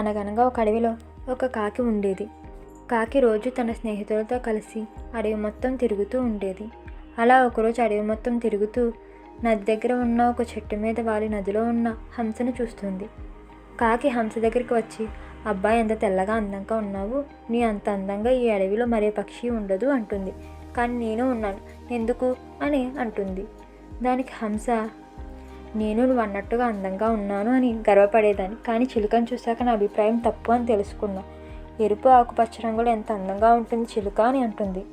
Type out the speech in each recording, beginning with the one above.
అనగనగా ఒక అడవిలో ఒక కాకి ఉండేది. కాకి రోజు తన స్నేహితులతో కలిసి అడవి మొత్తం తిరుగుతూ ఉండేది. అలా ఒకరోజు అడవి మొత్తం తిరుగుతూ నది దగ్గర ఉన్న ఒక చెట్టు మీద వాలి నదిలో ఉన్న హంసను చూస్తుంది. కాకి హంస దగ్గరికి వచ్చి అబ్బాయి ఎంత తెల్లగా అందంగా ఉన్నావు. నీ అంత అందంగా ఈ అడవిలో మరే పక్షి ఉండదు అంటుంది. కానీ నేను ఉన్నాను. ఎందుకు? అని అంటుంది. దానికి హంస నేను నువ్వు అన్నట్టుగా అందంగా ఉన్నాను అని గర్వపడేదాన్ని. కానీ చిలుకను చూశాక నా అభిప్రాయం తప్పు అని తెలుసుకున్నా. ఎరుపు ఆకుపచ్చ రంగులో ఎంత అందంగా ఉంటుంది చిలుక అని అంటుంది.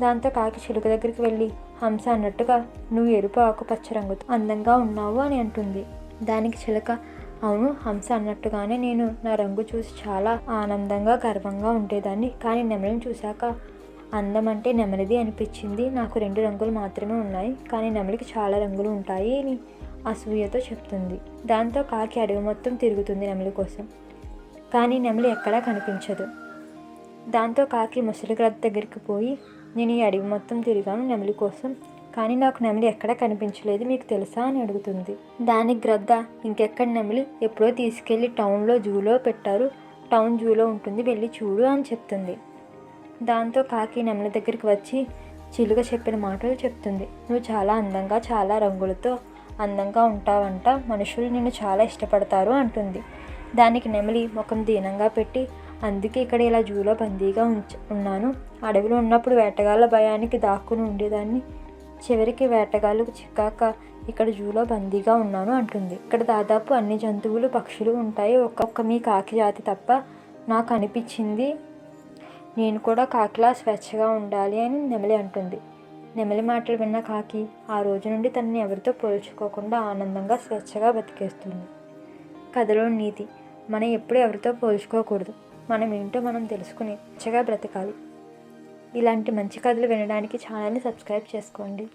దాంతో కాకి చిలుక దగ్గరికి వెళ్ళి హంస అన్నట్టుగా నువ్వు ఎరుపు ఆకుపచ్చ రంగుతో అందంగా ఉన్నావు అని అంటుంది. దానికి చిలుక అవును హంస అన్నట్టుగానే నేను నా రంగు చూసి చాలా ఆనందంగా గర్వంగా ఉండేదాన్ని. కానీ నెమలిని చూశాక అందం అంటే నెమలిది అనిపించింది. నాకు రెండు రంగులు మాత్రమే ఉన్నాయి. కానీ నెమలికి చాలా రంగులు ఉంటాయి అని అసూయతో చెప్తుంది. దాంతో కాకి అడవి మొత్తం తిరుగుతుంది నెమలి కోసం. కానీ నెమలి ఎక్కడా కనిపించదు. దాంతో కాకి ముసలి గ్రద్ద దగ్గరికి పోయి నేను ఈ అడవి మొత్తం తిరిగాను నెమలి కోసం. కానీ నాకు నెమలి ఎక్కడా కనిపించలేదు మీకు తెలుసా అని అడుగుతుంది. దానికి గ్రద్ద ఇంకెక్కడ నెమలి? ఎప్పుడో తీసుకెళ్ళి టౌన్లో జూలో పెట్టారు. టౌన్ జూలో ఉంటుంది వెళ్ళి చూడు అని చెప్తుంది. దాంతో కాకి నెమలి దగ్గరికి వచ్చి చిలుక చెప్పిన మాటలు చెప్తుంది. నువ్వు చాలా అందంగా చాలా రంగులతో అందంగా ఉంటావంట మనుషులు నిన్ను చాలా ఇష్టపడతారు అంటుంది. దానికి నెమలి ముఖం దీనంగా పెట్టి అందుకే ఇక్కడ ఇలా జూలో బందీగా ఉంచ ఉన్నాను. అడవిలో ఉన్నప్పుడు వేటగాళ్ళ భయానికి దాక్కుని ఉండేదాన్ని. చివరికి వేటగాళ్ళకు చిక్కాక ఇక్కడ జూలో బందీగా ఉన్నాను అంటుంది. ఇక్కడ దాదాపు అన్ని జంతువులు పక్షులు ఉంటాయి. ఒక్కొక్క మీ కాకి జాతి తప్ప నాకు అనిపించింది. నేను కూడా కాకిలా స్వేచ్ఛగా ఉండాలి అని నెమలి అంటుంది. నెమలి మాటలు విన్న కాకి ఆ రోజు నుండి తనని ఎవరితో పోల్చుకోకుండా ఆనందంగా స్వేచ్ఛగా బతికేస్తుంది. కథలో నీతి మనం ఎప్పుడు ఎవరితో పోల్చుకోకూడదు. మనం ఏంటో మనం తెలుసుకుని స్వేచ్ఛగా బ్రతకాలి. ఇలాంటి మంచి కథలు వినడానికి ఛానల్ని సబ్స్క్రైబ్ చేసుకోండి.